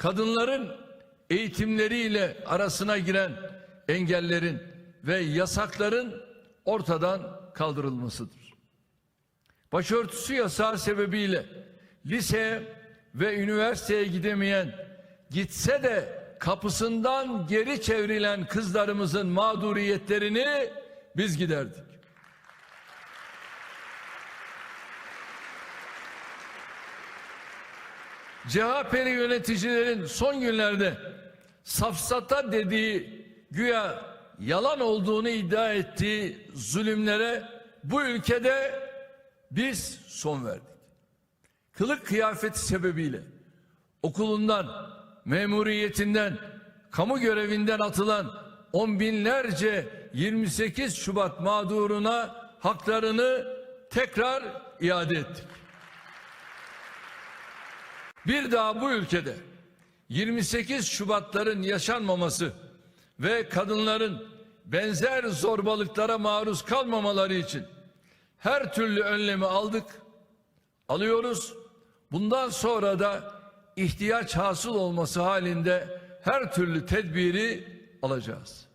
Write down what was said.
kadınların eğitimleriyle arasına giren engellerin ve yasakların ortadan kaldırılmasıdır. Başörtüsü yasağı sebebiyle liseye ve üniversiteye gidemeyen, gitse de kapısından geri çevrilen kızlarımızın mağduriyetlerini biz giderdik. CHP'li yöneticilerin son günlerde safsata dediği güya yalan olduğunu iddia ettiği zulümlere bu ülkede biz son verdik. Kılık kıyafeti sebebiyle okulundan, memuriyetinden, kamu görevinden atılan on binlerce 28 Şubat mağduruna haklarını tekrar iade ettik. Bir daha bu ülkede 28 Şubatların yaşanmaması ve kadınların benzer zorbalıklara maruz kalmamaları için her türlü önlemi aldık, alıyoruz. Bundan sonra da ihtiyaç hasıl olması halinde her türlü tedbiri alacağız.